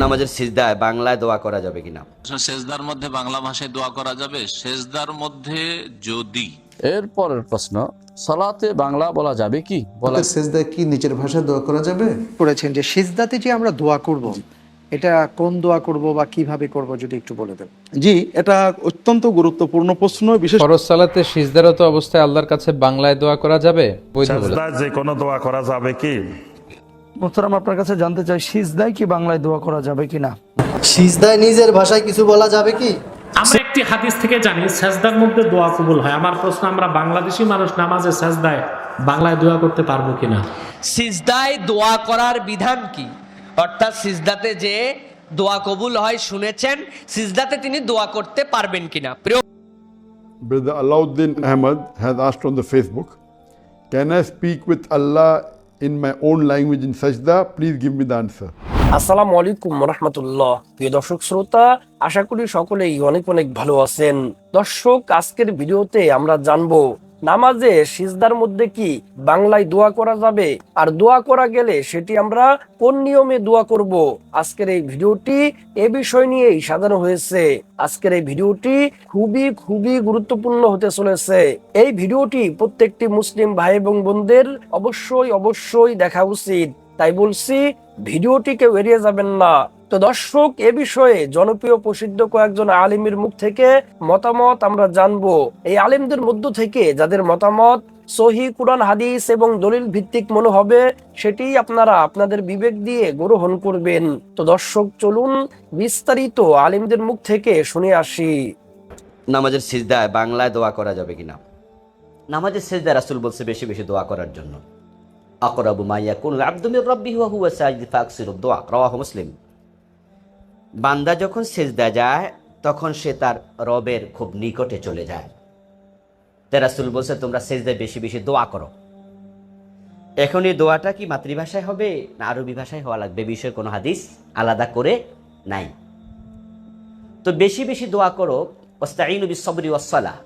নামাজের সিজদায় বাংলায় দোয়া করা যাবে কিনা? সেজদার মধ্যে বাংলা ভাষায় দোয়া করা যাবে সেজদার মধ্যে যদি। এর পরের প্রশ্ন সালাতে বাংলা বলা যাবে কি? বলা সেজদায় কি নিচের ভাষায় দোয়া করা যাবে? করেছেন যে সিজদাতে যে আমরা দোয়া করব এটা কোন দোয়া করব বা কীভাবে করব যদি একটু বলে দেন। জি এটা অত্যন্ত গুরুত্বপূর্ণ প্রশ্ন বিশেষ ফরজ সালাতে সিজদারত অবস্থায় আল্লাহর কাছে বাংলায় দোয়া করা যাবে? যে কোনো দোয়া করা যাবে কি? মোহতারাম আপনার কাছে জানতে চাই সিজদায় কি বাংলায় দোয়া করা যাবে কিনা? সিজদায় নিজের ভাষায় কিছু বলা যাবে কি? আমরা একটি হাদিস থেকে জানি সেজদার মধ্যে দোয়া কবুল হয়। আমার প্রশ্ন আমরা বাংলাদেশি মানুষ নামাজে সেজদায় বাংলায় দোয়া করতে পারব কিনা? সিজদায় দোয়া করার বিধান কি? অর্থাৎ সিজদাতে যে দোয়া কবুল হয় শুনেছেন সিজদাতে তিনি দোয়া করতে পারবেন কিনা? প্রিয় Brother Alauddin Ahmad has asked on the Facebook, Can I speak with Allah in my own language in Sajda? Please give me the answer. আসসালামু আলাইকুম রহমতুল্লাহ প্রিয় দর্শক শ্রোতা, আশা করি সকলেই অনেক অনেক ভালো আছেন দর্শক, আজকের ভিডিওতে আমরা জানব নামাজে সিজদার মধ্যে কি বাংলায় দোয়া করা যাবে? আর দোয়া করা গেলে সেটি আমরা কোন নিয়মে দোয়া করব? আজকের এই ভিডিওটি এ বিষয় নিয়েই সাজানো হয়েছে। আজকের এই ভিডিওটি খুবই খুবই গুরুত্বপূর্ণ হতে চলেছে। এই ভিডিওটি প্রত্যেকটি মুসলিম ভাই এবং বোনদের অবশ্যই অবশ্যই দেখা উচিত। তাই বলছি, ভিডিওটি কেউ এড়িয়ে যাবেন না। তো দর্শক, এ বিষয়ে জনপ্রিয় প্রসিদ্ধ কয়েকজন আলিমের মুখ থেকে মতামত আমরা জানব। এই আলিমদের মধ্য থেকে যাদের মতামত সহি কুরআন, হাদিস এবং দলিল ভিত্তিক মনে হবে সেটি আপনারা আপনাদের বিবেক দিয়ে গ্রহণ করবেন। তো দর্শক, চলুন বিস্তারিত আলিমদের মুখ থেকে শুনে আসি। নামাজের সিজদায় বাংলায় দোয়া করা যাবে কিনা? নামাজের সিজদায় রাসূল বলছে বেশি বেশি দোয়া করার জন্য। আকরাবু মা ইয়াকুনু আবদু মির রাব্বিহি ওয়া হুয়া সাজিদ ফাকসিরুদ দোয়া, রাওয়াহু মুসলিম। বান্দা যখন সিজদা যায়, তখন সে তার রবের খুব নিকটে চলে যায়। তেরাসুল বলছে, তোমরা সিজদায় বেশি বেশি দোয়া করো। এখন এই দোয়াটা কি মাতৃভাষায় হবে না আরবি ভাষায় হওয়া লাগবে? বিষয়ে কোনো হাদিস আলাদা করে নাই। তো বেশি বেশি দোয়া করো ওস্তাইনু বিসবরি ওয়াসসালাহ।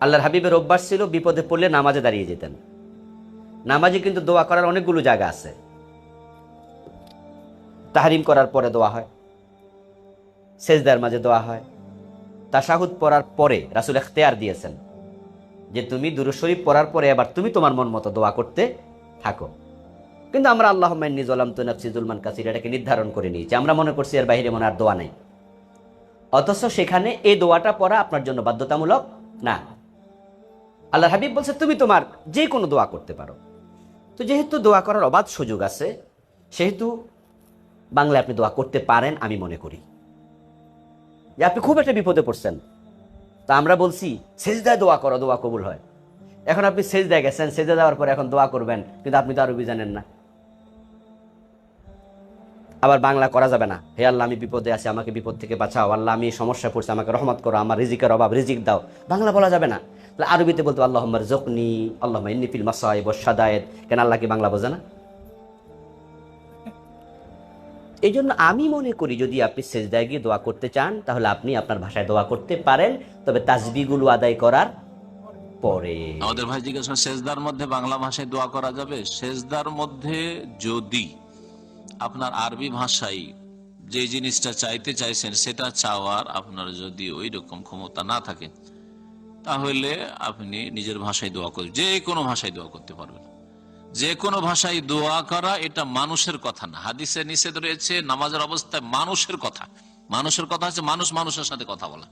আল্লাহর হাবিবের অভ্যাস ছিল, বিপদে পড়লে নামাজে দাঁড়িয়ে যেতেন। নামাজে কিন্তু দোয়া করার অনেকগুলো জায়গা আছে। তাহারিম করার পরে দোয়া হয়। সেজদার মাঝে দোয়া হয়। তাশাহুদ পড়ার পরে রাসুল এখতেয়ার দিয়েছেন যে, তুমি দুরু শরীফ পড়ার পরে এবার তুমি তোমার মন মতো দোয়া করতে থাকো। কিন্তু আমরা আল্লাহ মাইনি জলাম তো নফসি জুলমান কাসির এটাকে নির্ধারণ করে নিয়েছি। আমরা মনে করছি এর বাইরে মনে আর দোয়া নেই। অথচ সেখানে এই দোয়াটা পড়া আপনার জন্য বাধ্যতামূলক না। আল্লাহ হাবিব বলছে, তুমি তোমার যে কোনো দোয়া করতে পারো। তো যেহেতু দোয়া করার অবাধ সুযোগ আছে, সেহেতু বাংলায় আপনি দোয়া করতে পারেন, আমি মনে করি। যে আপনি খুব একটা বিপদে পড়ছেন। তা আমরা বলছি, সেজদায় দোয়া করো, দোয়া কবুল হয়। এখন আপনি সেজদায় গেছেন, সেজদা দেওয়ার পরে এখন দোয়া করবেন, কিন্তু আপনি তো আরবি জানেন না। আবার বাংলা করা যাবে না। হে আল্লাহ, আমি বিপদে আছি, আমাকে বিপদ থেকে বাঁচাও। আল্লাহ, আমি সমস্যা পড়ছি, আমাকে রহমত করো, আমার রিজিকের অভাব, রিজিক দাও। বাংলা বলা যাবে না। তাহলে আরবিতে বলতো আল্লাহ জকনি আল্লাহ ইন্নিফিল মাসাইব সাদায়েত কেন আল্লাহ কি বাংলা বোঝে না? এই জন্য আমি মনে করি যদি আপনি সেজদায় গিয়ে দোয়া করতে চান, তাহলে আপনি আপনার ভাষায় দোয়া করতে পারেন, তবে তাজবিগুলো আদায় করার পরে। আমাদের ভাই জিজ্ঞাসা সেজদার মধ্যে বাংলা ভাষায় দোয়া করা যাবে? সেজদার মধ্যে যদি আপনার আরবি ভাষায় যে জিনিসটা চাইতে চাইছেন, সেটা চাওয়ার আপনার যদি ওই রকম ক্ষমতা না থাকে, তাহলে আপনি নিজের ভাষায় দোয়া করবেন যে কোনো ভাষায় দোয়া করতে পারবেন। যে কোনো ভাষায় দোয়া করা এটা মানুষের কথা না। হাদিসে নিষেধ রয়েছে, নামাজের অবস্থায় মানুষের কথা। মানুষের কথা হচ্ছে মানুষ মানুষের সাথে কথা বলা।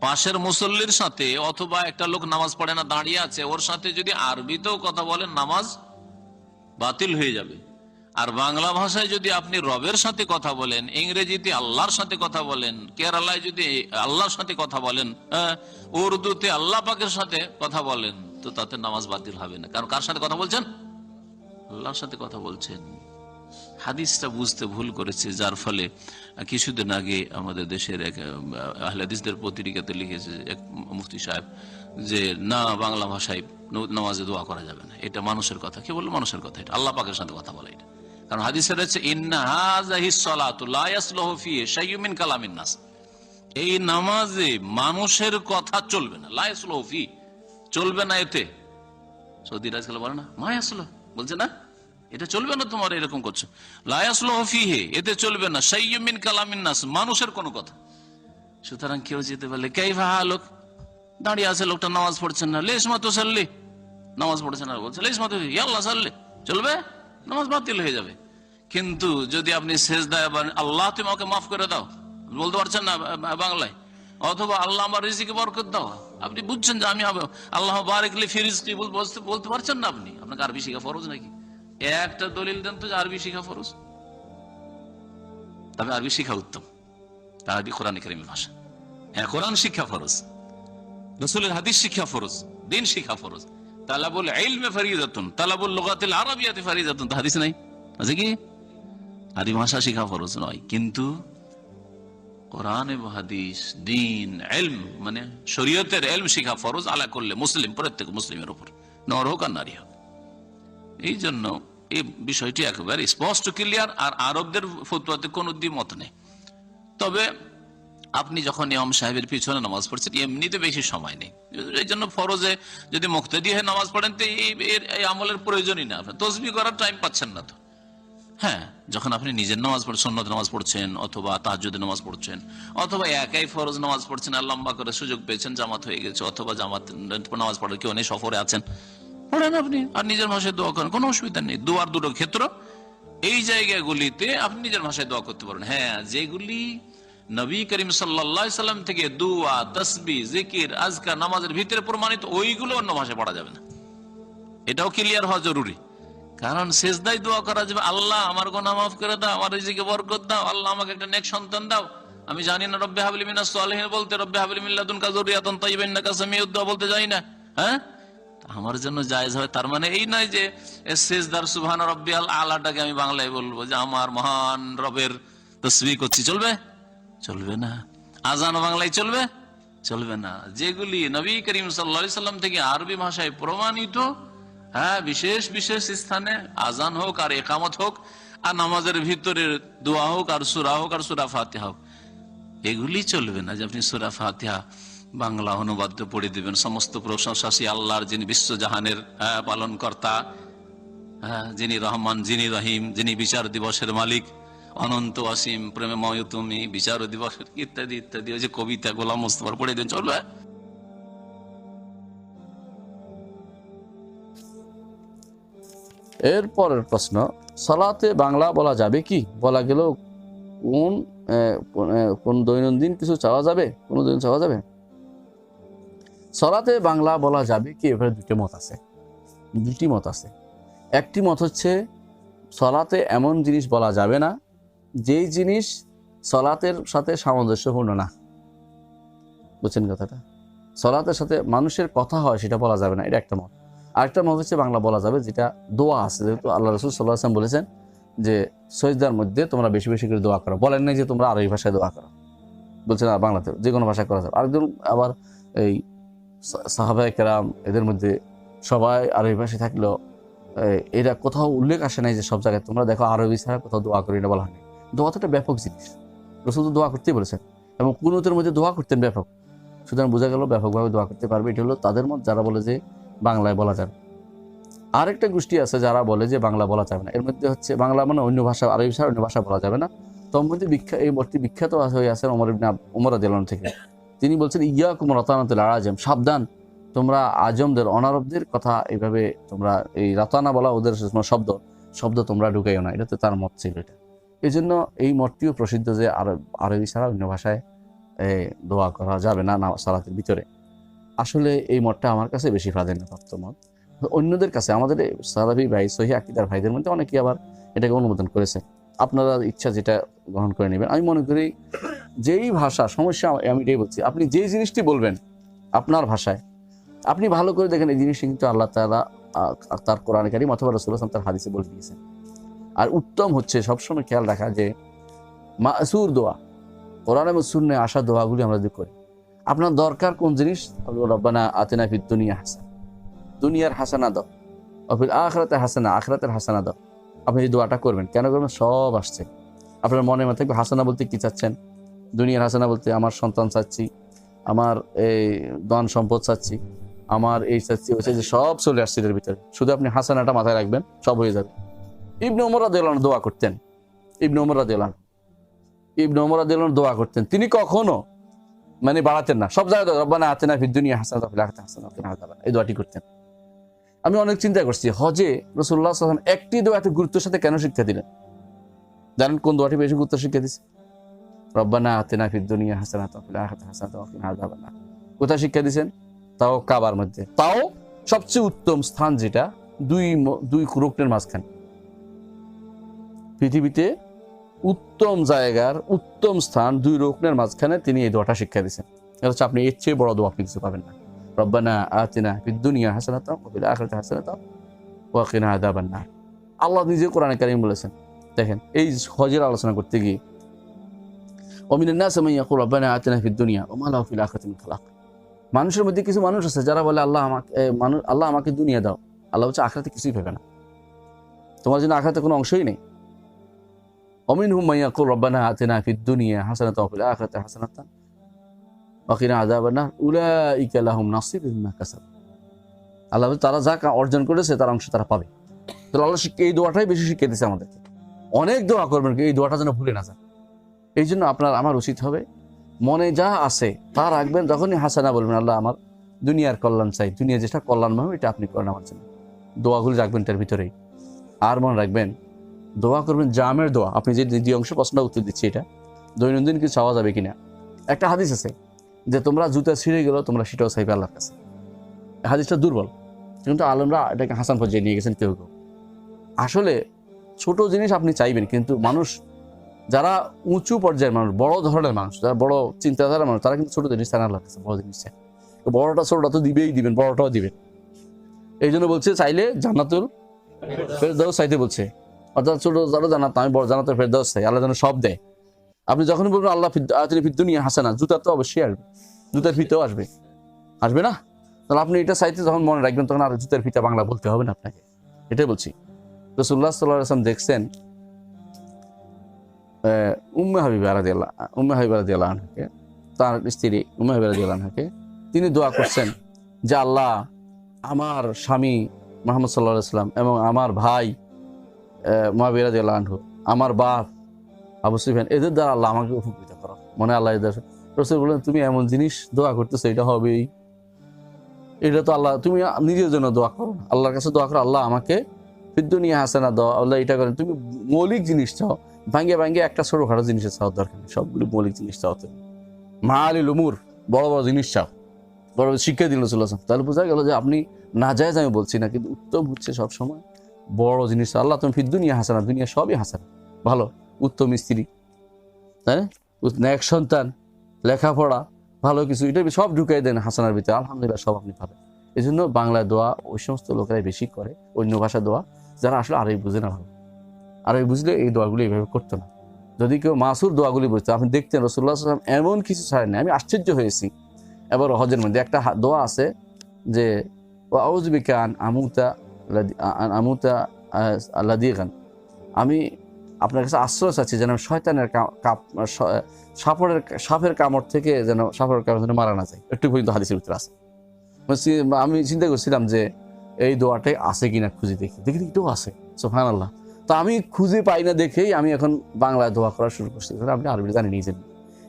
পাশের মুসল্লির সাথে অথবা একটা লোক নামাজ পড়ে না, দাঁড়িয়ে আছে, ওর সাথে যদি আরবিতেও কথা বলেন, নামাজ বাতিল হয়ে যাবে। আর বাংলা ভাষায় যদি আপনি রবের সাথে কথা বলেন, ইংরেজিতে আল্লাহর সাথে কথা বলেন, কেরালায় যদি আল্লাহর সাথে কথা বলেন উর্দুতে আল্লাহ পাকের সাথে কথা বলেন তো তাতে নামাজ বাতিল হবে না। কারণ কার সাথে কথা বলছেন? আল্লাহর সাথে কথা বলছেন। হাদিসটা বুঝতে ভুল করেছে যার ফলে কিছুদিন আগে আমাদের দেশের এক আহ, হাদিসদের পত্রিকাতে লিখেছে এক মুফতি সাহেব যে না বাংলা ভাষায় নামাজে দোয়া করা যাবে না। এটা মানুষের কথা কে বলল মানুষের কথা এটা। আল্লাহ পাকের সাথে কথা বলা এটা। কারণ হাদিসে রয়েছে মিন কালামিন নাস। এই নামাজে মানুষের কথা চলবে না। লা ইয়াসলুহু ফি চলবে না এতে। সৌদি আজকাল বলে না, মা আসলো বলছে না, এটা চলবে না তোমার, এরকম করছ। লায়াসলো ফিহে, এতে চলবে না সাইয়মিন কালামিন নাস, মানুষের কোনো কথা। সুতরাং কেউ যেতে পারলে কে ভাহা লোক? দাঁড়িয়ে আছে লোকটা, নামাজ পড়ছেন না, লেশ মাতো সাল্লি নামাজ পড়ছে না, বলছে, লেশ মাতো ইয়াল্লাহ সাল্লি। চলবে? নামাজ বাতিল হয়ে যাবে। কিন্তু যদি আপনি শেষ দেয় আল্লাহ, তুমি আমাকে মাফ করে দাও, বলতে পারছেন না, বাংলায়। অথবা আল্লাহ আমার রিজিকে বরকত দাও। আপনি বুঝছেন যে আমি আব- আল্লাহ বারেকলি ফিরিজকি বলতে পারছেন না আপনি? আপনাকে আরবি শিখা ফরজ নাকি? একটা দলিল দেন তো আরবি শিখা ফরজ। তবে আরবি শিখা উত্তম। আরবি কোরআন করিমের ভাষা। হ্যাঁ কোরআন শিক্ষা ফরজ। রসুলের হাদিস শিক্ষা ফরজ। দিন শিক্ষা ফরজ। তালাবুল ইলমে ফরিদাতুন। তালাবুল লুগাতিল আরবিয়াতে ফরিদাতুন। তো হাদিস নাই? আছে কি? আদি ভাষা শিখা ফরজ নয়। কিন্তু কোরআন হাদিস, দিন, এলম মানে শরীয়তের এলম শিখা ফরজ, আলা করলে মুসলিম, প্রত্যেক মুসলিমের উপর। নর হোক আর নারী হোক। এই জন্য এই বিষয়টি একেবারে স্পষ্ট ক্লিয়ার আর আরবদের ফতুয়াতে কোনো দ্বিমত নেই। তবে আপনি যখন ইমাম সাহেবের পিছনে নামাজ পড়ছেন, এমনিতে বেশি সময় নেই। এই জন্য ফরজে যদি মুক্তি দিয়ে নামাজ পড়েন, তো এই- আমলের প্রয়োজনই না। আপনার তসবি করার টাইম পাচ্ছেন না তো। হ্যাঁ যখন আপনি নিজের নামাজ পড়ছেন সন্ন্যত নামাজ পড়ছেন, অথবা তাহাজ্জুদের নামাজ পড়ছেন, অথবা একাই ফরজ নামাজ পড়ছেন, আর লম্বা করে সুযোগ পেয়েছেন, জামাত হয়ে গেছে, অথবা জামাত, নামাজ পড়ার কেউ নেই, সফরে আছেন, পড়েন আপনি, আর নিজের ভাষায় দোয়া করেন, কোনো অসুবিধা নেই। দোয়ার দুটো ক্ষেত্র, এই জায়গাগুলিতে আপনি নিজের ভাষায় দোয়া করতে পারেন হ্যাঁ যেগুলি নবী করিম সাল্লাম থেকে দুয়া, তসবি, জিকির আজকা নামাজের ভিতরে প্রমাণিত, ওইগুলো অন্য ভাষায় পড়া যাবে না। এটাও ক্লিয়ার হওয়া জরুরি। কারণ শেষদাই দোয়া করা যাবে, আল্লাহ আমার গোনা মাফ করে দাও, আমার রিজিকে বরকত দাও, আল্লাহ আমাকে একটা নেক সন্তান দাও। আমি জানি না, রব্বে হাবলি মিনাস সালিহিন বলতে, রব্বে হাবলি মিল্লাদুন কাজুরিয়াতান সামিউদ দোয়া বলতে যাই না। হ্যাঁ? আমার জন্য জায়জ হয়, তার মানে এই নয় যে শেষদার সুবহান রব্বিয়াল আলাটাকে আমি বাংলায় বলব যে, আমার মহান রবের তসবি করছি, চলবে? চলবে না। আজান বাংলায় চলবে? চলবে না। যেগুলি নবী করিম সাল্লা সাল্লাম থেকে আরবি ভাষায় প্রমাণিত হ্যাঁ বিশেষ বিশেষ স্থানে আজান হোক আর একামত হোক আর নামাজের ভিতরে দোয়া হোক আর সুরা হোক আর সুরা ফাতিহা হোক। এগুলি চলবে না যে আপনি সুরা ফাতিহা বাংলা অনুবাদ্য পড়ে দিবেন। সমস্ত প্রশংসাসী আল্লাহর যিনি বিশ্বজাহানের হ্যাঁ, পালন কর্তা হ্যাঁ, যিনি রহমান যিনি রহিম যিনি বিচার দিবসের মালিক অনন্ত অসীম প্রেমময় তুমি বিচার দিবসের ইত্যাদি ইত্যাদি ওই যে কবিতা গোলাম মোস্তফার পড়ে দিন চলবে? এর পরের প্রশ্ন সালাতে বাংলা বলা যাবে কি? বলা গেলেও কোন কোন, দৈনন্দিন কিছু চাওয়া যাবে? কোনো দিন চাওয়া যাবে? সলাতে বাংলা বলা যাবে কি? এভাবে দুটি মত আছে। দুটি মত আছে। একটি মত হচ্ছে সলাতে এমন জিনিস বলা যাবে না যেই জিনিস সলাতের সাথে সামঞ্জস্যপূর্ণ না। বুঝছেন কথাটা? সলাতের সাথে মানুষের কথা হয় সেটা বলা যাবে না। এটা একটা মত। আরেকটা মত হচ্ছে বাংলা বলা যাবে, যেটা দোয়া আছে। যেহেতু আল্লাহ রসুল সাল্লাহ আসলাম বলেছেন যে, সৈজদার মধ্যে তোমরা বেশি বেশি করে দোয়া করো। বলেন নাই যে তোমরা আরবি ভাষায় দোয়া করো। বলছেন আর বাংলাতে যে কোনো ভাষায় করা যাবে। আরেকজন আবার এই সাহাবাই কেরাম, এদের মধ্যে সবাই আরবি ভাষায় থাকলেও এটা কোথাও উল্লেখ আসে নাই যে সব জায়গায় তোমরা দেখো আরবি ছাড়া কোথাও দোয়া করি না বলা হয়নি দোয়া তো একটা ব্যাপক জিনিস। রসুল তো দোয়া করতেই বলেছেন। এবং কুনুতের মধ্যে দোয়া করতেন ব্যাপক। সুতরাং বোঝা গেল ব্যাপকভাবে দোয়া করতে পারবে। এটা হলো তাদের মত, যারা বলে যে বাংলায় বলা যাবে। আরেকটা গোষ্ঠী আছে যারা বলে যে বাংলা বলা যাবে না। এর মধ্যে হচ্ছে বাংলা মানে অন্য ভাষা, আরবি ভাষা অন্য ভাষা বলা যাবে না। তোর মধ্যে বিখ্যাত, এই মতটি বিখ্যাত হয়ে আছেন অমর ইবনে উমর রাদিয়াল্লাহু থেকে। তিনি বলছেন ইয়া কুমর রতানাতুল আজম সাবধান, তোমরা আজমদের, অনারবদের কথা এইভাবে তোমরা, এই রতানা বলা ওদের তোমার শব্দ শব্দ তোমরা ঢুকাইও না। এটা তো তার মত ছিল এটা। এই জন্য এই মতটিও প্রসিদ্ধ যে আরব ছাড়া অন্য ভাষায় দোয়া করা যাবে না না সালাতের ভিতরে। আসলে এই মতটা আমার কাছে বেশি প্রাধান্যপ্রাপ্ত মত অন্যদের কাছে, আমাদের সালাফি ভাই, সহি আকিদার ভাইদের মধ্যে অনেকেই আবার এটাকে অনুমোদন করেছে আপনারা ইচ্ছা যেটা গ্রহণ করে নেবেন। আমি মনে করি যেই ভাষা, সমস্যা আমি এটাই বলছি, আপনি যেই জিনিসটি বলবেন আপনার ভাষায়, আপনি ভালো করে দেখেন এই জিনিসটি কিন্তু আল্লাহ তালা তার কোরআন কারিম রসুল হাসান তার হাদিসে বলে দিয়েছেন। আর উত্তম হচ্ছে সবসময় খেয়াল রাখা যে মাসুর দোয়া, কোরআন এবং শূন্যে আসা দোয়াগুলি আমরা যদি করি আপনার দরকার কোন জিনিস? রব্বানা আতেনা ফির দুনিয়া হাসান। দুনিয়ার হাসানা দাও। অফির আখরাতে হাসানা, আখরাতের হাসানা দাও। আপনি এই দোয়াটা করবেন। কেন করবেন? সব আসছে। আপনার মনে মনে থাকবে, হাসানা বলতে কি চাচ্ছেন? দুনিয়ার হাসানা বলতে, আমার সন্তান চাচ্ছি, আমার এই ধন সম্পদ চাচ্ছি, আমার এই চাচ্ছি ওই চাচ্ছি, সব চলে আসছে এর ভিতরে। শুধু আপনি হাসানাটা মাথায় রাখবেন, সব হয়ে যাবে। ইবনে ওমর রাদিয়াল্লাহু দোয়া করতেন। ইবনে ওমর রাদিয়াল্লাহু। ইবনে ওমর রাদিয়াল্লাহু দোয়া করতেন। তিনি কখনো মানে বাড়াতেন না। সব জায়গায় রব্বানা আতেনা ফিদ দুনিয়া হাসানাতাও ফিল আখিরাতি হাসানাতাও ওয়া কিনা আযাবান এই দোয়াটি করতেন। আমি অনেক চিন্তা করছি, হজে রাসূলুল্লাহ সাল্লাল্লাহু একটি দোয়া এত গুরুত্বের সাথে কেন শিক্ষা দিলেন? জানেন কোন দোয়াটি বেশি গুরুত্ব শিক্ষা দিছে? রব্বানা আতেনা ফিদ দুনিয়া হাসানাতাও ফিল আখিরাতি হাসানাতাও ওয়া কিনা আযাবান কোথায় শিক্ষা দিয়েছেন তাও কাবার মধ্যে। তাও সবচেয়ে উত্তম স্থান যেটা, দুই দুই রুকনের মাঝখানে। পৃথিবীতে উত্তম জায়গার উত্তম স্থান দুই রুকনের মাঝখানে তিনি এই দোয়াটা শিক্ষা দিয়েছেন এটা হচ্ছে আপনি এর চেয়ে বড় দোয়া আপনি কিছু পাবেন না রব্বানা আতিনা ফিদ দুনিয়া হাসানাতাও ওয়া ফিল আখিরাতি হাসানাতাও ওয়া কিনা আযাবান নার আল্লাহ নিজে কোরআনে কারীম বলেছেন দেখেন এই হজের আলোচনা করতে গিয়ে ومن الناس من يقول ربنا آتنا في الدنيا وما له في الآخرة من خلاق মানুষের মধ্যে কিছু মানুষ আছে যারা বলে আল্লাহ আমাকে এ, মানুষ আল্লাহ আমাকে দুনিয়া দাও আল্লাহ হচ্ছে আখরাতে কিছুই পাবে না তোমার জন্য আখরাতে কোনো অংশই নেই অমিন হুম মাইয়া কুল রব্বানা আতেনা ফিদ দুনিয়া হাসানাত ওয়া ফিল আখিরাতি হাসানাতান ওয়া কিনা আযাবান নার উলাইকা লাহুম নাসিবুম মিম্মা কাসাব আল্লাহ তারা যা অর্জন করেছে, তার অংশ তারা পাবে। তো আল্লাহ এই দোয়াটাই বেশি শিখিয়ে দিয়েছে আমাদেরকে। অনেক দোয়া করবেন এই দোয়াটা যেন ভুলে না যান। এই জন্য আপনার, আমার উচিত হবে, মনে যা আছে, তা রাখবেন তখনই হাসানা বলবেন, আল্লাহ, আমার দুনিয়ার কল্যাণ চাই দুনিয়া যেটা কল্যাণ হবে এটা আপনি করেন আমার জন্য। দোয়াগুলি রাখবেন তার ভিতরেই। আর মনে রাখবেন দোয়া করবেন, জামের দোয়া। আপনি যে দ্বিতীয় অংশ প্রশ্নটা উত্তর দিচ্ছি এটা। দৈনন্দিন কিছু চাওয়া যাবে কিনা? একটা হাদিস আছে যে তোমরা জুতা ছিঁড়ে গেলেও তোমরা সেটাও চাইবে আল্লাহর কাছে। হাদিসটা দুর্বল। কিন্তু আলমরা এটাকে হাসান পর্যায়ে নিয়ে গেছেন কেউ কেউ। আসলে ছোট জিনিস আপনি চাইবেন, কিন্তু মানুষ, যারা উঁচু পর্যায়ের মানুষ, বড় ধরনের মানুষ, যারা বড় চিন্তাধারার মানুষ, তারা কিন্তু ছোট জিনিস চায় না আল্লাহর কাছে, বড় জিনিস চায় বড়টা ছোটটা তো দিবেই দিবেন, বড়টাও দিবেন। এই জন্য বলছে, চাইলে জান্নাতুল ফেরদাউস চাইতে বলছে। অর্থাৎ ছোট যারা জানাত আমি বড় জানাতুল ফেরদাউস চাই, আল্লাহ যেন সব দেয়। আপনি যখন বলবেন আল্লাহ আতিনি ফিদ্দুনিয়া হাসানা জুতার তো অবশ্যই আসবে। জুতার ফিতেও আসবে। আসবে না? তাহলে আপনি এটা চাইতে যখন মনে রাখবেন, তখন আর জুতার ফিতা বাংলা বলতে হবে না আপনাকে। এটাই বলছি। রসুল্লাহ সাল্লাহ আসলাম দেখছেন উম্মে হাবিবা রাদিয়াল্লাহ, উম্মে হাবিবা রাদিয়াল্লাহ আনহাকে, তার স্ত্রী উম্মে হাবিবা রাদিয়াল্লাহ আনহাকে, তিনি দোয়া করছেন যে আল্লাহ আমার স্বামী মোহাম্মদ সাল্লাহ সাল্লাম এবং আমার ভাই মহাবিরা রাদিয়াল্লাহ আনহু, আমার বাপ আবু সুফিয়ান, এদের দ্বারা আল্লাহ আমাকে উপকৃত করো। মনে আল্লাহ এদের রসুল বললেন, তুমি এমন জিনিস দোয়া করতেছো, এটা হবেই। এটা তো আল্লাহ, তুমি নিজের জন্য দোয়া করো আল্লাহর কাছে দোয়া করো, আল্লাহ আমাকে ফিদ্দুনিয়া হাসানা দাও, আল্লাহ এটা করেন। তুমি মৌলিক জিনিস চাও, ভাঙ্গে ভাঙ্গে একটা ছোটখাটো জিনিসের চাও দরকার নেই, সবগুলো মৌলিক জিনিস চাও তুমি মা আলী লুমুর বড় বড় জিনিস চাও। বড় বড় শিক্ষা দিল চলে তাহলে বোঝা গেল যে আপনি না যায় আমি বলছি না, কিন্তু উত্তম হচ্ছে সবসময় বড় জিনিস আল্লাহ তুমি দুনিয়া হাসানা, দুনিয়া সবই হাসানা। ভালো, উত্তম স্ত্রী। তাই ন্যাক সন্তান, লেখাপড়া, ভালো কিছু, এটা সব ঢুকাই দেন হাসানার ভিতরে। আলহামদুলিল্লাহ, সব আপনি পাবেন। এই জন্য বাংলা দোয়া ওই সমস্ত লোকেরাই বেশি করে, অন্য ভাষা দোয়া, যারা আসলে আরবি বুঝে না ভালো। আরবি বুঝলে এই দোয়াগুলি এইভাবে করতো না। যদি কেউ মাসুর দোয়াগুলি বুঝতো, আপনি দেখতেন রসুল্লাহ সাল্লাম এমন কিছু ছাড়েন আমি আশ্চর্য হয়েছি। এবার হজের মধ্যে একটা দোয়া আছে যে ও আউজবিকা আন আমুতা আমুতা আল্লাহ দিয়ে গান আমি আপনার কাছে আশ্রয় চাচ্ছি যেন শয়তানের কাপ- স- সাপের কামড় থেকে যেন সাপের কামড় যেন মারা না যায়। একটু পর্যন্ত হাদিসের ভিতরে আছে। আমি চিন্তা করছিলাম যে এই দোয়াটাই আছে কিনা খুঁজে দেখি। দেখি এটাও আছে। সোফান আল্লাহ তো আমি খুঁজে পাই না দেখেই আমি এখন বাংলায় দোয়া করা শুরু করছি। আপনি আরবি জানি নিজের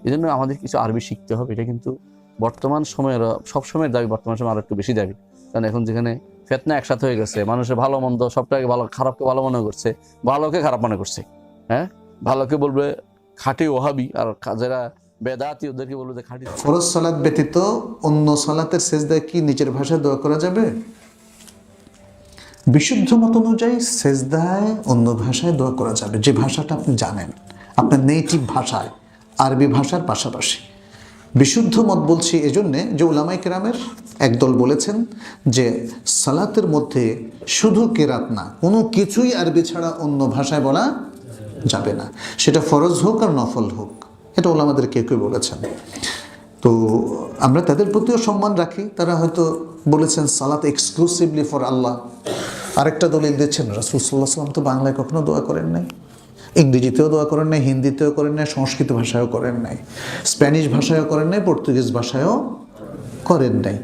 এই জন্য আমাদের কিছু আরবি শিখতে হবে। এটা কিন্তু বর্তমান সময়ের সব সময়ের দাবি, বর্তমান সময় আরও একটু বেশি দাবি। কারণ এখন যেখানে ফেতনা একসাথে হয়ে গেছে, মানুষের ভালো মন্দ, সবটাকে ভালো, খারাপকে ভালো মনে করছে, ভালোকে খারাপ মনে করছে হ্যাঁ? ভালোকে বলবে খাঁটি ওহাবি, আর যারা বেদাতি, ওদেরকে বলবে খাঁটি ফরজ সালাত ব্যতীত অন্য সালাতের সেজদায় কি নিচের ভাষায় দোয়া করা যাবে? বিশুদ্ধ মত অনুযায়ী সেজদায় অন্য ভাষায় দোয়া করা যাবে। যে ভাষাটা আপনি জানেন, আপনার নেইটিভ ভাষায়, আরবি ভাষার পাশাপাশি। বিশুদ্ধ মত বলছি এজন্যে যে ওলামাই কেরামের একদল বলেছেন যে সালাতের মধ্যে শুধু কেরাত না, কোনো কিছুই আরবি ছাড়া অন্য ভাষায় বলা যাবে না। সেটা ফরজ হোক আর নফল হোক, এটা ওলা আমাদের কেউ কেউ বলেছেন। তো আমরা তাদের প্রতিও সম্মান রাখি, তারা হয়তো বলেছেন সালাত এক্সক্লুসিভলি ফর আল্লাহ। আরেকটা দলিল দিচ্ছেন, রাসুল সাল্লাহ সাল্লাম তো বাংলায় কখনো দোয়া করেন নাই। ইংরেজিতেও দোয়া করেন নাই, হিন্দিতেও করেন নাই, সংস্কৃত ভাষায়ও করেন নাই। স্প্যানিশ ভাষায়ও করেন নাই, পর্তুগিজ ভাষায়ও করেন নাই।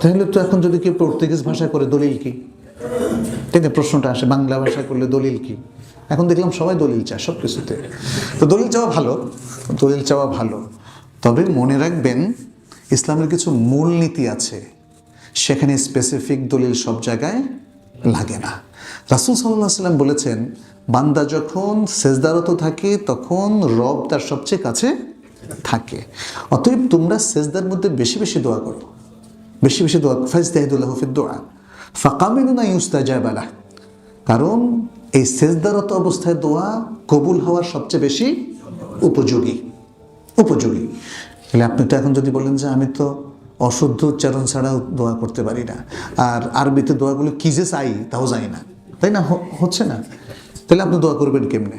তাহলে তো এখন যদি কেউ পর্তুগিজ ভাষায় করে, দলিল কি? তাই প্রশ্নটা আসে, বাংলা ভাষা করলে দলিল কি? এখন দেখলাম সবাই দলিল চায় সব কিছুতে তো দলিল চাওয়া ভালো, দলিল চাওয়া ভালো। তবে মনে রাখবেন, ইসলামের কিছু মূলনীতি আছে, সেখানে স্পেসিফিক দলিল সব জায়গায় লাগে না। রাসুল সাল্লাহ সাল্লাম বলেছেন, বান্দা যখন সেজদারত থাকে, তখন রব তার সবচেয়ে কাছে থাকে। অতএব তোমরা সেজদার মধ্যে বেশি বেশি দোয়া করো। বেশি বেশি দোয়া ফাইজদাহিদুল্লাহ ফিদ দোয়া। ফাকামিনুনা ইউস্তাজাবালা কারণ এই সেজদারত অবস্থায় দোয়া কবুল হওয়ার সবচেয়ে বেশি উপযোগী। উপযোগী। তাহলে আপনি তো এখন যদি বলেন যে আমি তো অশুদ্ধ উচ্চারণ ছাড়াও দোয়া করতে পারি না, আর আরবিতে দোয়াগুলো কি যে চাই তাও জানি না। তাই না? হচ্ছে না? তাহলে আপনি দোয়া করবেন কেমনে?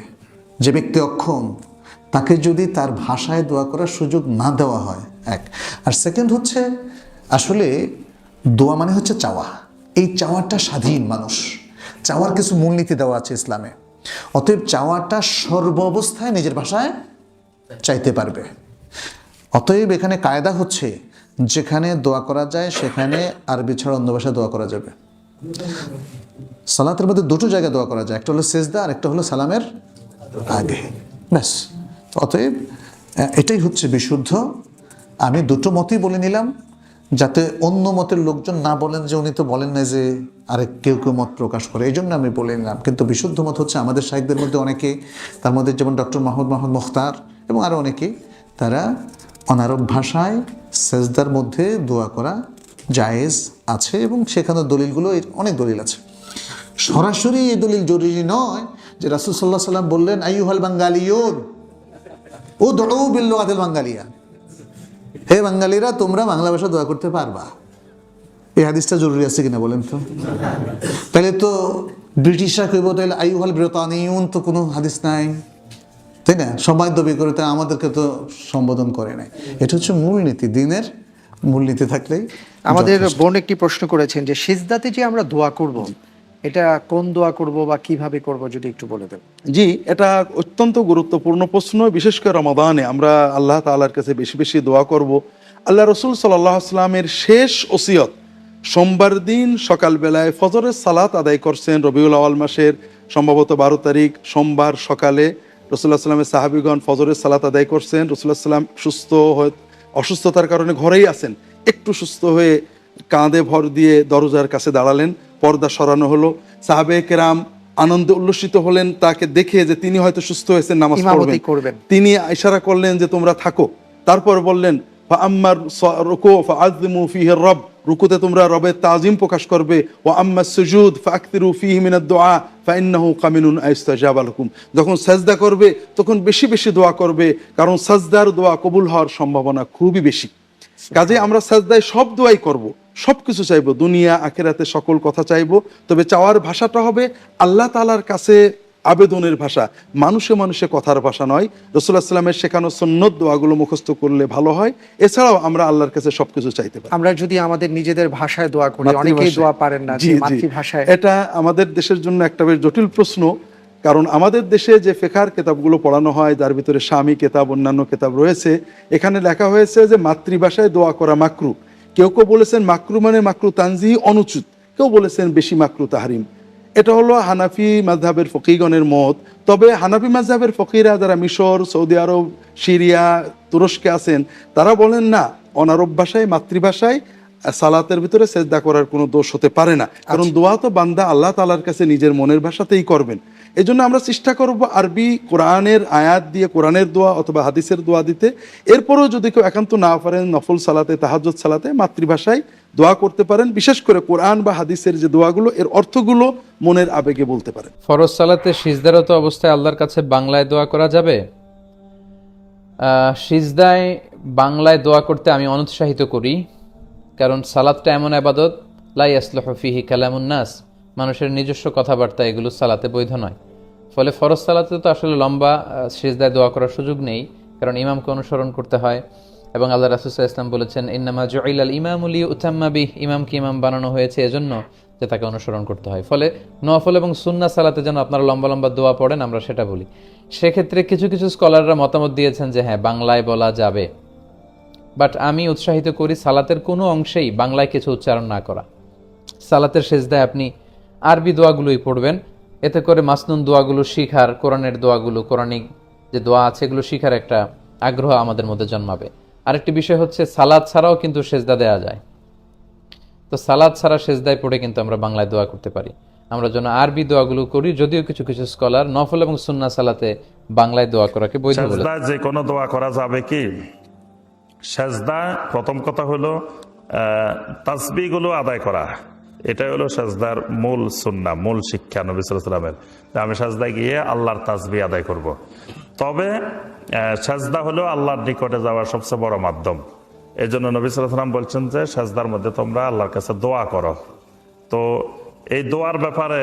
যে ব্যক্তি অক্ষম তাকে যদি তার ভাষায় দোয়া করার সুযোগ না দেওয়া হয়, এক। আর সেকেন্ড হচ্ছে, আসলে দোয়া মানে হচ্ছে চাওয়া। এই চাওয়াটা স্বাধীন মানুষ। চাওয়ার কিছু মূলনীতি দেওয়া আছে ইসলামে। অতএব চাওয়াটা সর্ব অবস্থায় নিজের ভাষায় চাইতে পারবে। অতএব এখানে কায়দা হচ্ছে, যেখানে দোয়া করা যায়, সেখানে আরবি ছাড়া অন্য ভাষায় দোয়া করা যাবে। সালাতের মধ্যে দুটো জায়গায় দোয়া করা যায়। একটা হলো সেজদা আর একটা হলো সালামের আগে। ব্যাস। অতএব এটাই হচ্ছে বিশুদ্ধ। আমি দুটো মতই বলে নিলাম, যাতে অন্য মতের লোকজন না বলেন যে উনি তো বলেন না যে আরেক কেউ কেউ মত প্রকাশ করে এই জন্য আমি বলে নিলাম। কিন্তু বিশুদ্ধ মত হচ্ছে আমাদের সাহিত্যের মধ্যে অনেকে, তার মধ্যে যেমন ডক্টর মাহমুদ মাহমুদ মুখতার এবং আরও অনেকে, তারা অনারব ভাষায় সেজদার মধ্যে দোয়া করা জায়েজ আছে এবং সেখানে দলিলগুলো, এর অনেক দলিল আছে। সরাসরি এই দলিল জরুরি নয় যে রাসুল সাল্লাহ সাল্লাম বললেন, আইয়ুহাল বাঙ্গালিয়ুন ও দৌ বিল্লুয়াতিল বাঙ্গালিয়া। হে বাঙালিরা তোমরা বাংলা ভাষা দোয়া করতে পারবা। এই হাদিসটা জরুরি আছে কিনা বলেন তো? তাহলে তো ব্রিটিশরা কইব তাহলে আইয়ুহাল ব্রিতানিউন তো কোনো হাদিস নাই। তাই না? সবাই দাবি করে তাই আমাদেরকে তো সম্বোধন করে নাই। এটা হচ্ছে মূলনীতি দিনের মূলনীতি থাকলেই আমাদের বোন একটি প্রশ্ন করেছেন যে সিজদাতে যে আমরা দোয়া করব এটা কোন দোয়া করব বা কীভাবে করব যদি একটু বলে দেন। জি, এটা অত্যন্ত গুরুত্বপূর্ণ প্রশ্ন, বিশেষ করে রমাদানে। আমরা আল্লাহ তাআলার কাছে বেশি বেশি দোয়া করব। আল্লাহ রসুল সাল্লাহ আসলামের শেষ ওসিয়ত সোমবার দিন সকালবেলায় ফজরের সালাত আদায় করছেন রবিউল আওয়াল মাসের সম্ভবত বারো তারিখ সোমবার সকালে। রসুল্লাহ সাল্লামের সাহাবিগণ ফজরের সালাত আদায় করছেন। রসুল্লাহ সাল্লাম সুস্থ হয়ে, অসুস্থতার কারণে ঘরেই আছেন। একটু সুস্থ হয়ে কাঁধে ভর দিয়ে দরজার কাছে দাঁড়ালেন। পর্দা সরানো হলো। সাহাবে কেরাম আনন্দে উল্লসিত হলেন তাকে দেখে যে তিনি হয়তো সুস্থ হয়েছেন নামাজ পড়বেন। তিনি ইশারা করলেন যে তোমরা থাকো। তারপর বললেন আম্মার রুকু রব। রুকুতে তোমরা রবের তাজিম প্রকাশ করবে। ও আম্মা সুজুদ ফাকতিরু ফাইন্নাহু কামিনুন আইস্তাজাব যখন সাজদা করবে তখন বেশি বেশি দোয়া করবে কারণ সাজদার দোয়া কবুল হওয়ার সম্ভাবনা খুবই বেশি। কাজে আমরা সাজদায় সব দোয়াই করব। সব কিছু চাইব দুনিয়া আখেরাতে সকল কথা চাইব। তবে চাওয়ার ভাষাটা হবে আল্লাহ তালার কাছে আবেদনের ভাষা। মানুষে মানুষে কথার ভাষা নয়। রসুল্লাহ সাল্লামের শেখানো সন্ন্যত দোয়াগুলো মুখস্থ করলে ভালো হয়। এছাড়াও আমরা আল্লাহর কাছে সবকিছু চাইতে পারি। আমরা যদি আমাদের নিজেদের ভাষায় দোয়া করি অনেকেই দোয়া পারেন না জি, যে মাতৃভাষায়। এটা আমাদের দেশের জন্য একটা বেশ জটিল প্রশ্ন কারণ আমাদের দেশে যে ফেকার কেতাবগুলো পড়ানো হয় যার ভিতরে স্বামী কেতাব অন্যান্য কেতাব রয়েছে এখানে লেখা হয়েছে যে মাতৃভাষায় দোয়া করা মাকরু। কেউ কেউ বলেছেন মাকরু মানে মাকরু তানজিহি অনুচিত কেউ বলেছেন বেশি মাকরু তাহারিম। এটা হলো হানাফি মাযহাবের ফকিগণের মত। তবে হানাফি মাযহাবের ফকিরা যারা মিশর সৌদি আরব সিরিয়া তুরস্কে আছেন তারা বলেন না অনারব ভাষায় মাতৃভাষায় সালাতের ভিতরে সেজদা করার কোনো দোষ হতে পারে না। কারণ দোয়া তো বান্দা আল্লাহ তালার কাছে নিজের মনের ভাষাতেই করবেন। এই জন্য আমরা চেষ্টা করব আরবি কোরআনের আয়াত দিয়ে, কোরআনের দোয়া অথবা হাদিসের দোয়া দিতে। এরপরেও যদি কেউ একান্ত না পারেন নফল সালাতে, তাহাজ্জুদ সালাতে, মাতৃভাষায় দোয়া করতে পারেন। বিশেষ করে কোরআন বা হাদিসের যে দোয়াগুলো, এর অর্থগুলো মনের আবেগে বলতে পারেন। ফরজ সালাতে সিজদারত অবস্থায় আল্লাহর কাছে বাংলায় দোয়া করা যাবে? সিজদায় বাংলায় দোয়া করতে আমি অনুৎসাহিত করি, কারণ সালাদটা এমন আবাদত লাই আসলহ ফিহি কালামুন নাস। মানুষের নিজস্ব কথাবার্তা এগুলো সালাতে বৈধ নয়। ফলে ফরজ সালাতে তো আসলে লম্বা সিজদায় দোয়া করার সুযোগ নেই, কারণ ইমামকে অনুসরণ করতে হয়। এবং আল্লাহ রাসুসাহ ইসলাম বলেছেন, ইন্নামা জুইল আল ইমামুলি বিহ ইমামকে ইমাম বানানো হয়েছে এজন্য যে তাকে অনুসরণ করতে হয়। ফলে নফল এবং সুন্না সালাতে যেন আপনারা লম্বা লম্বা দোয়া পড়েন, আমরা সেটা বলি। সেক্ষেত্রে কিছু কিছু স্কলাররা মতামত দিয়েছেন যে হ্যাঁ বাংলায় বলা যাবে। বাট আমি উৎসাহিত করি সালাতের কোনো অংশেই বাংলায় কিছু উচ্চারণ না করা। সালাতের সেজদায় আপনি আরবি দোয়াগুলোই পড়বেন। এতে করে মাসনুন দোয়াগুলো শিখার, কোরআনের দোয়াগুলো, কোরআনিক যে দোয়া আছে, এগুলো শিখার একটা আগ্রহ আমাদের মধ্যে জন্মাবে। আরেকটি বিষয় হচ্ছে, সালাদ ছাড়াও কিন্তু সেজদা দেওয়া যায়। তো সালাদ ছাড়া সেজদায় পড়ে কিন্তু আমরা বাংলায় দোয়া করতে পারি। আমরা যেন আরবি দোয়াগুলো করি, যদিও কিছু কিছু স্কলার নফল এবং সুন্না সালাতে বাংলায় দোয়া করাকে বৈধ বলে। যে কোনো দোয়া করা যাবে কি? সেজদা, প্রথম কথা হলো তাসবি গুলো আদায় করা। এটাই হলো সেজদার মূল সুন্না, মূল শিক্ষা নবী সাল্লামের আমি সেজদায় গিয়ে আল্লাহর তাজবি আদায় করব। তবে সেজদা হলো আল্লাহর নিকটে যাওয়ার সবচেয়ে বড় মাধ্যম। এই জন্য নবী সাল্লাম বলছেন যে, সেজদার মধ্যে তোমরা আল্লাহর কাছে দোয়া করো। তো এই দোয়ার ব্যাপারে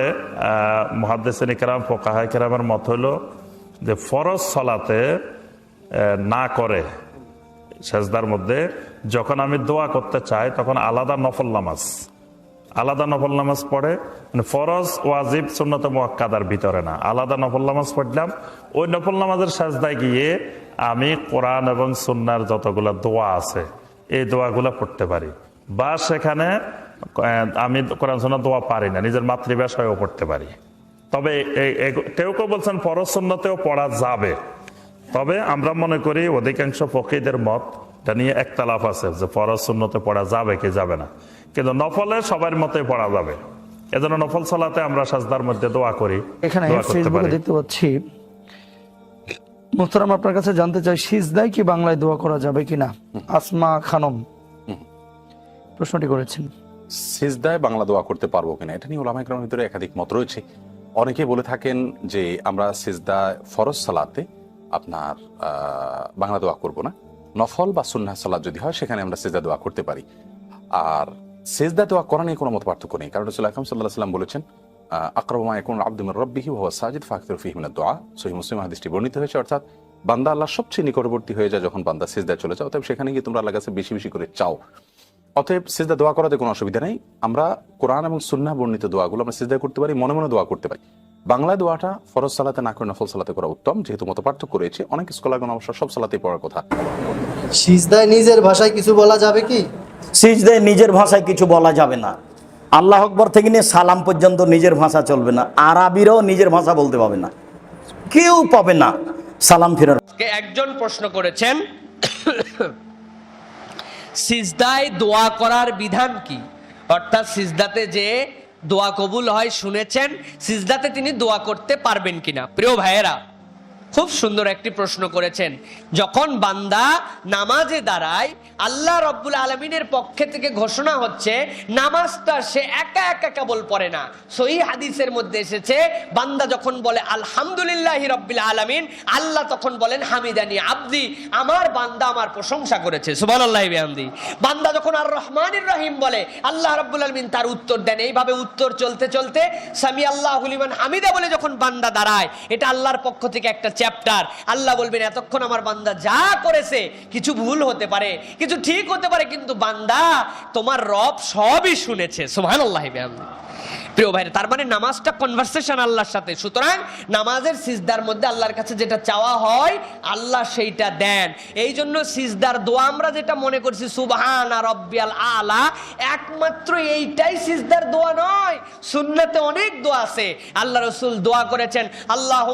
মহাদ্দেসিন কেরাম ফোকাহাই কেরামের মত হলো যে, ফরজ সলাতে না করে সেজদার মধ্যে যখন আমি দোয়া করতে চাই, তখন আলাদা নফল নামাজ। আলাদা নফল নামাজ পড়ে মানে ফরজ, ওয়াজিব, সুন্নত মোয়াক্কাদার ভিতরে না। আলাদা নফল নামাজ পড়লাম, ওই নফল নামাজের সাজদায় গিয়ে আমি কোরআন এবং সুন্নার যতগুলো দোয়া আছে, এই দোয়াগুলো পড়তে পারি। বা সেখানে আমি কোরআন সুন্নার দোয়া পারি না, নিজের মাতৃভাষায়ও পড়তে পারি। তবে কেউ কেউ বলছেন ফরজ সুন্নতেও পড়া যাবে। তবে আমরা মনে করি অধিকাংশ ফকিদের মত, এটা নিয়ে একতালাফ আছে যে ফরজ সুন্নতে পড়া যাবে কি যাবে না। কিন্তু নফলে সবার মতে পড়া যাবে। এজন্য নফল সালাতে আমরা সাজদার মধ্যে দোয়া করি এখানে ফেসবুকে দেখতে পাচ্ছি মোহতারাম আপনার কাছে জানতে চাই সিজদায় কি বাংলায় দোয়া করা যাবে কিনা? আসমা খানম। প্রশ্নটি করেছেন। সিজদায় বাংলা দোয়া করতে পারব কিনা? এটা নিয়ে ওলামা ইকরামের ভিতরে একাধিক মত রয়েছে। অনেকে বলে থাকেন যে আমরা সিজদা ফরজ সালাতে আপনার বাংলা দোয়া করব না। নফল বা সুন্নাহ সালাত যদি হয় সেখানে আমরা সিজদা দোয়া করতে পারি। আর সিজদা দোয়া করা নিয়ে কোনো মত পার্থক্য নেই। কারণ রসুল আকরম সাল্লাহ সাল্লাম বলেছেন আকরমা এখন আব্দুল রব্বিহি ওয়া সাজিদ ফাকতুর ফিহিমিনা দোয়া সহি মুসলিম হাদিসটি বর্ণিত হয়েছে, অর্থাৎ বান্দা আল্লাহ সবচেয়ে নিকটবর্তী হয়ে যায় যখন বান্দা সিজদায় চলে যাও অতএব সেখানে গিয়ে তোমরা আল্লাহ কাছে বেশি বেশি করে চাও। অতএব সেজদা দোয়া করাতে কোনো অসুবিধা নেই। আমরা কোরআন এবং সুন্না বর্ণিত দোয়াগুলো আমরা সেজদা করতে পারি, মনে মনে দোয়া করতে পারি। বাংলা দোয়াটা ফরজ সালাতে না করে নফল সালাতে করা উত্তম, যেহেতু মত পার্থক্য রয়েছে। অনেক স্কলারগণ অবশ্য সব সালাতেই পড়ার কথা। সিজদায় নিজের ভাষায় কিছু বলা যাবে কি? সিজদায় নিজের ভাষায় কিছু বলা যাবে না। আল্লাহ আকবর থেকে নিয়ে সালাম পর্যন্ত নিজের ভাষা চলবে না। আরবিরও নিজের ভাষা বলতে পাবে না। কেউ পাবে না সালাম ফেরার। একজন প্রশ্ন করেছেন, সিজদায় দোয়া করার বিধান কি? অর্থাৎ সিজদাতে যে দোয়া কবুল হয় শুনেছেন, সিজদাতে তিনি দোয়া করতে পারবেন কিনা? প্রিয় ভাইয়েরা খুব সুন্দর একটি প্রশ্ন করেছেন। যখন বান্দা নামাজে দাঁড়ায়, আল্লাহ রব্বুল আলমিনের পক্ষে থেকে ঘোষণা হচ্ছে নামাজটা সে একা একা কেবল পড়ে না। সহি হাদিসের মধ্যে এসেছে, বান্দা যখন বলে, আলহামদুলিল্লাহ রব্বিল আলমিন আল্লাহ তখন বলেন, হামিদানি আব্দি আমার বান্দা আমার প্রশংসা করেছে। সুবান আল্লাহ বিহামদি। বান্দা যখন আর রহমানির রহিম বলে, আল্লাহ রব্বুল আলমিন তার উত্তর দেন এইভাবে উত্তর চলতে চলতে সামি আল্লাহ হুলিমান হামিদা বলে যখন বান্দা দাঁড়ায়, এটা আল্লাহর পক্ষ থেকে একটা চ্যাপ্টার আল্লাহ বলবেন, এতক্ষণ আমার বান্দা যা করেছে, কিছু ভুল হতে পারে, কিছু ঠিক হতে পারে, কিন্তু বান্দা তোমার রব সবই শুনেছে। সোহান আল্লাহ প্রিয় ভাই তার মানে নামাজটা কনভারসেশন আল্লাহর সাথে। সুতরাং নামাজের সিজদার মধ্যে আল্লাহর কাছে যেটা চাওয়া হয়, আল্লাহ সেইটা দেন। এই জন্য সিজদার দোয়া আমরা যেটা মনে করছি, সুবহান আর রব্বিয়াল আলা, একমাত্র এইটাই সিজদার দোয়া নয়, সুন্নাতে অনেক দোয়া আছে। আল্লাহ রসুল দোয়া করেছেন আল্লাহ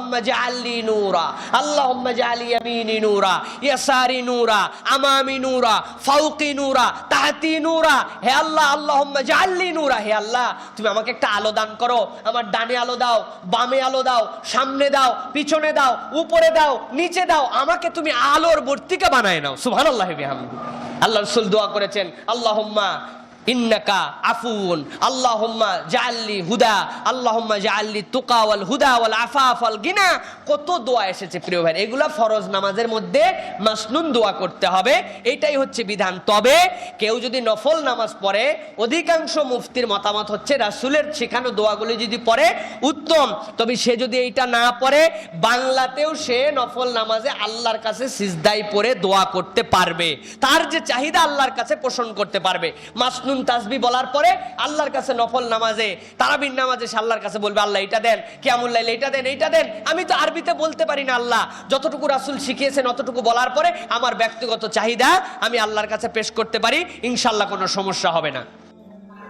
আল্লি নূরা আল্লাহ আলি ইয়ামিনি নূরা, ইয়াসারি নূরা, আমামি নূরা, ফাউকি নূরা, তাহাতি নূরা, হে আল্লাহ আল্লাহ আল্লি নূরা, হে আল্লাহ, তুমি আমাকে একটা আলো দান করো। আমার ডানে আলো দাও, বামে আলো দাও, সামনে দাও, পিছনে দাও, উপরে দাও, নিচে দাও। আমাকে তুমি আলোর বর্তিকা বানায় নাও। সুভান আল্লাহ আল্লাহ রসুল দোয়া করেছেন, আল্লাহুম্মা ইন্নাকা আফুন আল্লাহুম্মা জাআল্লি হুদা, আল্লাহুম্মা জাআল্লি তুকা ওয়াল হুদা ওয়াল আফাফ ওয়াল গিনা। কত দোয়া এসেছে প্রিয় ভাই এগুলা ফরজ নামাজের মধ্যে মাসনুন দোয়া করতে হবে। এটাই হচ্ছে বিধান। তবে কেউ যদি নফল নামাজ পড়ে, অধিকাংশ মুফতির মতামত হচ্ছে রাসূলের শেখানো দোয়াগুলি যদি পড়ে, উত্তম। তবে সে যদি এইটা না পড়ে, বাংলাতেও সে নফল নামাজে আল্লাহর কাছে সিজদাই পড়ে দোয়া করতে পারবে। তার যে চাহিদা আল্লাহর কাছে পোষণ করতে পারবে। মাসনুন তাসবি বলার পরে আল্লাহর কাছে নফল নামাজে, তারাবির নামাজে সে আল্লাহর কাছে বলবে, আল্লাহ এটা দেন কেমুল্লাইল এটা দেন, এইটা দেন। আমি তো আরবিতে বলতে পারি না আল্লাহ। যতটুকু রাসুল শিখিয়েছেন অতটুকু বলার পরে আমার ব্যক্তিগত চাহিদা আমি আল্লাহর কাছে পেশ করতে পারি ইনশাল্লাহ কোনো সমস্যা হবে না।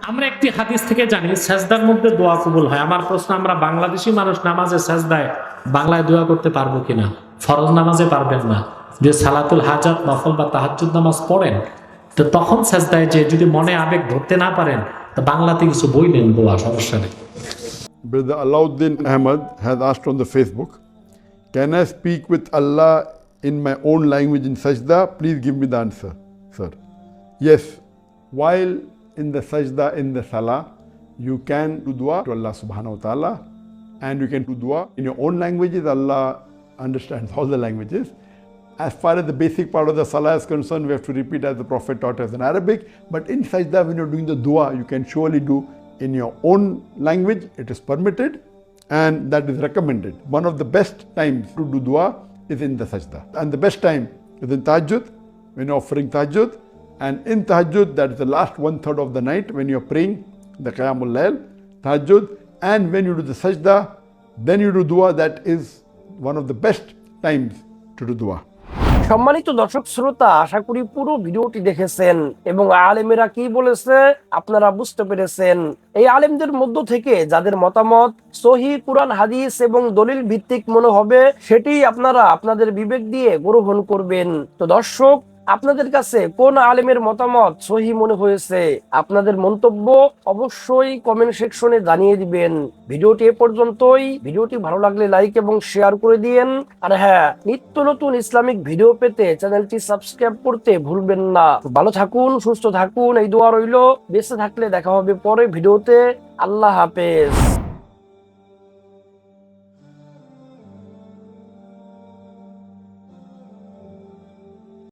আমরা একটি হাদিস থেকে জানি, সেজদার মধ্যে দোয়া কবুল হয়। আমার প্রশ্ন, আমরা বাংলাদেশি মানুষ নামাজে সেজদায় বাংলায় দোয়া করতে পারব কিনা? ফরজ নামাজে পারবেন না? যে সালাতুল হাজাত, নফল বা তাহাজ্জুদ নামাজ পড়েন তো তখন সেজদায় যে যদি মনে আবেগ ধরতে না পারেন তো বাংলাতে কিছু বই নেন দোয়া সমস্যা নেই Brother Alauddin Ahmad has asked on the Facebook, Can I speak with Allah in my own language in sajda? Please give me the answer, sir. Yes, while in the sajda in the salah, you can do dua to Allah subhanahu wa ta'ala and you can do dua in your own languages. Allah understands all the languages. As far as the basic part of the salah is concerned, we have to repeat as the Prophet taught us in Arabic. But in sajda, when you're doing the dua, you can surely do in your own language. It is permitted and that is recommended. One of the best times to do dua is in the sajda. And the best time is in tahajjud, when you're offering tahajjud. And in tahajjud, that is the last one third of the night when you're praying the qiyamul layl, tahajjud. And when you do the sajda, then you do dua. That is one of the best times to do dua. সম্মানিত দর্শক শ্রোতা, আশা করি পুরো ভিডিওটি দেখেছেন। এবং আলেমেরা কি বলেছে, আপনারা বুঝতে পেরেছেন। এই আলেমদের মধ্য থেকে যাদের মতামত, সহি কুরআন, হাদিস এবং দলিল ভিত্তিক মনে হবে সেটি আপনারা আপনাদের বিবেক দিয়ে গ্রহণ করবেন। তো দর্শক আপনাদের কাছে কোন আলেমের মতামত সহি মনে হয়েছে? আপনাদের মন্তব্য অবশ্যই কমেন্ট সেকশনে জানিয়ে দিবেন। ভিডিওটি এ পর্যন্তই। ভিডিওটি ভালো লাগলে লাইক এবং শেয়ার করে দিয়েন। আর হ্যাঁ নিত্য নতুন ইসলামিক ভিডিও পেতে চ্যানেলটি সাবস্ক্রাইব করতে ভুলবেন না। ভালো থাকুন, সুস্থ থাকুন। এই দোয়া রইল। বেঁচে থাকলে দেখা হবে পরে ভিডিওতে। আল্লাহ হাফেজ।